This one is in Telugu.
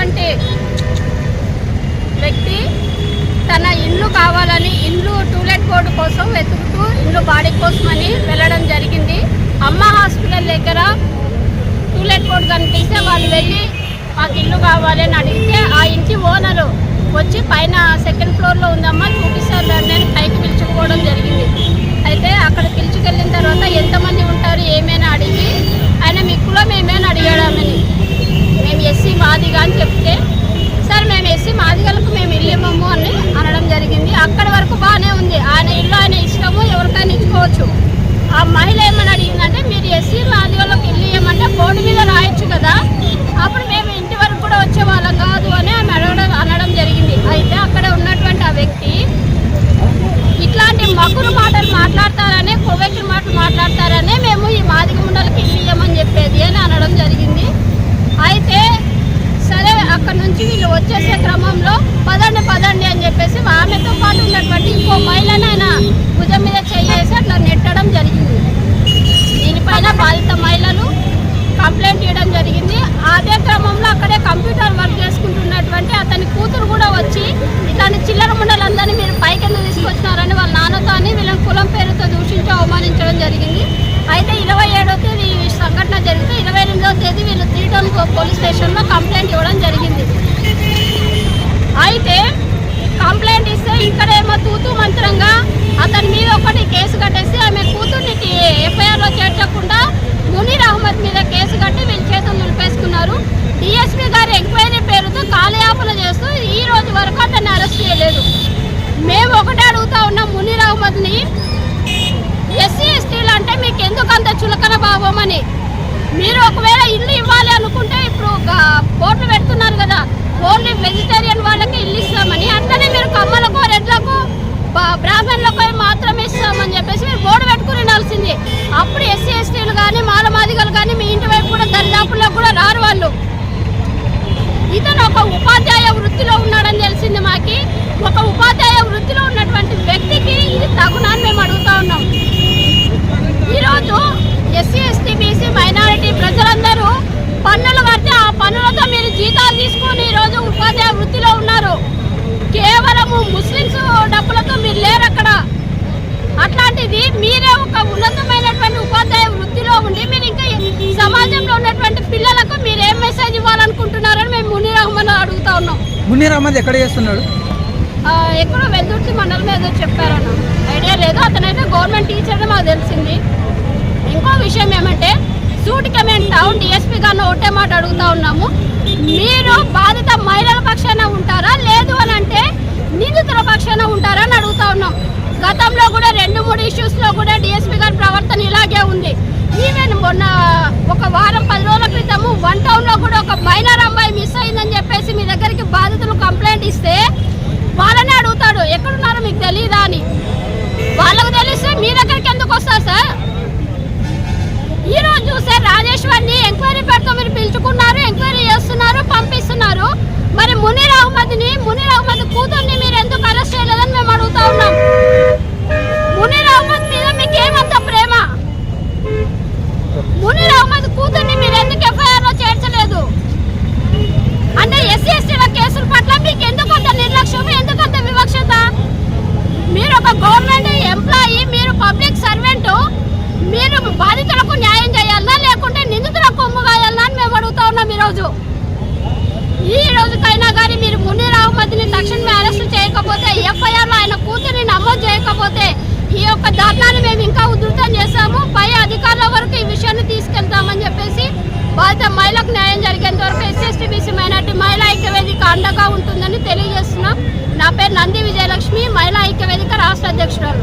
ఉన్నటువంటి వ్యక్తి తన ఇల్లు కావాలని ఇల్లు టూలెట్ బోర్డు కోసం వెతుకుతూ ఇల్లు బాడీ కోసమని వెళ్ళడం జరిగింది. అమ్మ హాస్పిటల్ దగ్గర టూలెట్ బోర్డు కనిపిస్తే వాళ్ళు వెళ్ళి మాకు ఇల్లు కావాలని అడిగితే ఆ ఇంటి ఓనరు వచ్చి పైన సెకండ్ ఫ్లోర్లో ఉందమ్మా చూపిస్తారు నేను పైకి పిలుచుకోవడం మాదిగా అని చెప్తే సార్ మేము ఎస్సీ మాదిగలకు మేము ఇల్లు ఇవ్వము అని అనడం జరిగింది. అక్కడి వరకు బాగానే ఉంది. ఆయన ఇల్లు ఆయన ఇష్టము ఎవరికైనా ఇచ్చుకోవచ్చు. ఆ మహిళ ఏమని అడిగిందంటే మీరు ఎస్సీ మాదిగలకు ఇల్లు ఇవ్వమంటే బోర్డు మీద రాయొచ్చు కదా అప్పుడు మేము ఇంటి వరకు కూడా వచ్చే వాళ్ళం కాదు అని ఆమె అడగడం అనడం జరిగింది అయితే అక్కడ ఉన్నటువంటి ఆ వ్యక్తి ఇట్లాంటి మగురు మాటలు మాట్లాడతారనే కొవ్వెక్కి మాటలు మాట్లాడతారనే మేము ఈ మాదిగ ముండలకి ఇల్లు ఇవ్వమని చెప్పేది అని అనడం జరిగింది అయితే సరే అక్కడ నుంచి వీళ్ళు వచ్చేసే క్రమంలో పదండి పదండి అని చెప్పేసి ఆమెతో పాటు ఉన్నటువంటి ఇంకో మహిళను ఆయన భుజం మీద చేసి అట్లా నెట్టడం జరిగింది దీనిపైన బాధిత మహిళలు కంప్లైంట్ ఇవ్వడం జరిగింది. అదే క్రమంలో అక్కడే కంప్యూటర్ వర్క్ చేసుకుంటున్నటువంటి అతని కూతురు కూడా వచ్చి ఇట్లాంటి చిల్లర ముండలందరినీ మీరు పైకి తీసుకొచ్చినారని వాళ్ళ నాన్నతో అని వీళ్ళని కులం పేరుతో దూషించి అవమానించడం జరిగింది. అయితే ఇరవై ఏడో తేదీ ఈ సంఘటన జరిగితే ఇరవై ఎనిమిదవ తేదీ వీళ్ళు త్రీ టౌన్ పోలీస్ స్టేషన్లో కంప్లైంట్ ఇవ్వడం జరిగింది. అయితే కంప్లైంట్ ఇస్తే ఇక్కడే తూతూ మంత్రంగా అతని మీద ఒకటి కేసు కట్టేసి ఆమె కూతుర్ని ఎఫ్ఐఆర్లో చేర్చకుండా మునీర్ అహ్మద్ మీద కేసు కట్టి వీళ్ళ చేతులు నిలిపేసుకున్నారు డిఎస్పీ గారి ఎంక్వైరీ పేరుతో కాలయాపన చేస్తూ ఈ రోజు వరకు అతన్ని అరెస్ట్ చేయలేదు మేము ఒకటే అడుగుతా ఉన్నాం మునీర్ అహ్మద్ని ఎస్సీ ఎస్టీలు అంటే మీకు ఎందుకు అంత చులకన భావం అని మీరు ఒకవేళ ఇల్లు ఇవ్వాలి అనుకుంటే ఇప్పుడు గా- బోర్డులు పెడుతున్నారు కదా ఓన్లీ వెజిటేరియన్ వాళ్ళకి ఇల్లు ఇస్తామని. అట్లనే మీరు కమ్మలకు రెడ్లకు బ- బ్రాహ్మణులకు మాత్రమే ఇస్తామని చెప్పేసి మీరు బోర్డు పెట్టుకుని ఉండాల్సింది. అప్పుడు ఎస్సీ ఎస్టీలు కానీ మాలమాదిగలు కానీ మీ ఇంటి వైపు కూడా దరిదాపుల్లో కూడా రారు వాళ్ళు. ఇతను ఒక ఉపాధ్యాయ వృత్తిలో ఉన్నాడని తెలిసింది మాకి ఒక ఉపాధ్యాయ వృత్తిలో ఉన్నటువంటి వ్యక్తికి ఇది తగునా అని మేము అడుగుతా ఉన్నాం ఈరోజు ఎస్సీ ఎస్టీ బీసీ మైనారిటీ ప్రజలందరూ పన్నులు కడితే ఆ పన్నులతో మీరు జీతాలు తీసుకొని ఈరోజు ఉపాధ్యాయ వృత్తిలో ఉన్నారు కేవలము ముస్లిమ్స్ డబ్బులతో మీరు లేరు అక్కడ మీరే ఒక ఉన్నతమైనటువంటి ఉపాధ్యాయ వృత్తిలో ఉండి మీరు ఇంకా సమాజంలో ఉన్నటువంటి పిల్లలకు మీరు ఏం మెసేజ్ ఇవ్వాలనుకుంటున్నారని మేము మునీర్ అహ్మద్ అడుగుతా ఉన్నాం. మునీర్ అహ్మద్ ఎక్కడ చేస్తున్నాడు? ఎక్కడో వెల్దుర్తి మండలం ఏదో చెప్పారన్న. ఐడియా లేదు అతనైతే గవర్నమెంట్ టీచర్ అని మాకు తెలిసింది. ఇంకో విషయం ఏమంటే సూటిగా మేము టౌన్ డిఎస్పీ గారిని ఒకటే మాట అడుగుతా ఉన్నాము. మీరు బాధిత మహిళల పక్షాన ఉంటారా? లేదు అని అంటే నిందితుల పక్షాన ఉంటారని అడుగుతా ఉన్నాం. గతంలో కూడా రెండు మూడు ఇష్యూస్లో కూడా డిఎస్పీ గారి ప్రవర్తన ఇలాగే ఉంది. ఈవెన్ మొన్న ఒక వారం పది రోజుల క్రితము వన్ టౌన్లో కూడా ఒక మైనర్ అమ్మాయి మిస్ అయిందని చెప్పేసి మీ దగ్గరికి బాధితులు కంప్లైంట్ ఇస్తే వాళ్ళనే అడుగుతాడు ఎక్కడున్నారో మీకు తెలియదా అని వాళ్ళకు తెలిస్తే మీ దగ్గరికి ఎందుకు వస్తారు సార్ ఈ రోజు చూస్తే రాజేశ్వర్ని ఎంక్వైరీ పేరుతో మీరు పిలుచుకున్నారు ఎంక్వైరీ చేస్తున్నారు పంపిస్తున్నారు మరి మునీర్ అహ్మద్ని మునీర్ అహ్మద్ కూతుర్ని మీరు ఎందుకు అరెస్ట్ చేయలేదని మేము అడుగుతా ఉన్నాం మునీర్ అహ్మద్ మీద మీకు ఏమంత ప్రేమ మునీర్ అహ్మద్ కూతుర్ని మీరు ఎందుకు ఎఫ్ఐఆర్లో చేర్చలేదు అంటే ఎస్సీ ఎస్టీల కేసుల పట్ల మీకు ఎందుకు అంత నిర్లక్ష్యం ఎందుకు అంత వివక్షత మీరు ఒక గవర్నమెంట్ ఎంప్లాయీ మీరు పబ్లిక్ సర్వెంట్ మీరు బాధితులకు న్యాయం చేయాలా లేకుంటే నిందితులకు కొమ్ము అని మేము అడుగుతా ఉన్నాం ఈరోజు. ఈ రోజుకైనా కానీ మీరు మునీర్ అహ్మద్ని తక్షణమే అరెస్ట్ చేయకపోతే ఎఫ్ఐఆర్లో ఆయన కూతురిని నమోదు చేయకపోతే ఈ యొక్క ధర్నాన్ని మేము ఇంకా ఉధృతం చేస్తాము పై అధికారుల వరకు ఈ విషయాన్ని తీసుకెళ్తామని చెప్పేసి బాధిత మహిళకు న్యాయం ఎంతవరకు వరకు ఎస్సీ బీసీ మైనార్టీ మహిళా ఐక్యవేదిక అండగా ఉంటుందని తెలియజేస్తున్నాం. నా పేరు నంది విజయలక్ష్మి మహిళా ఐక్యవేదిక రాష్ట్ర అధ్యక్షురాలు.